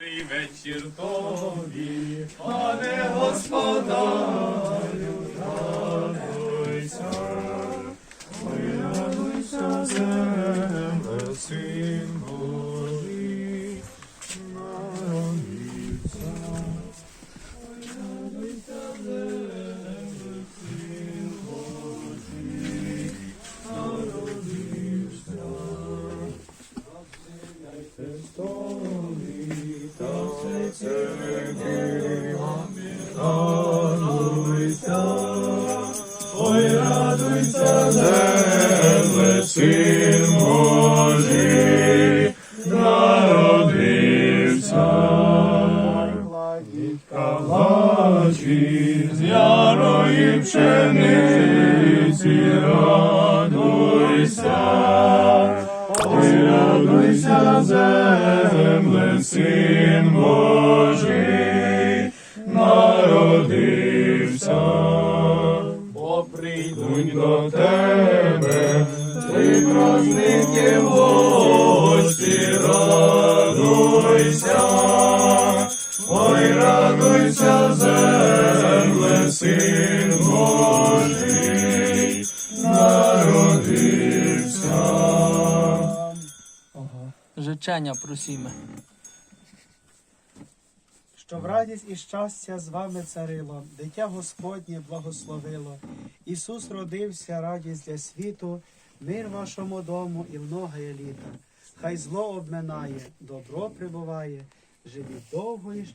Добрий вечір тобі, пане господарю, радуйся, ой, радуйся, земле, син Божий, народився. Ой, земле, син Божий, народився. Радуйся, ой, з ярої пшениці радуйся, земле, син Божий, народився, бо прийдуть до тебе, три праздники гості, радуйся. Ой, радуйся, земле, син Życzenia просіме. Щоб радість і щастя з вами царило, дитя Господнє благословило. Ісус родився, радість для світу, мир вашому дому і многоє літа. Хай зло обминає, добро прибуває, живіть довго і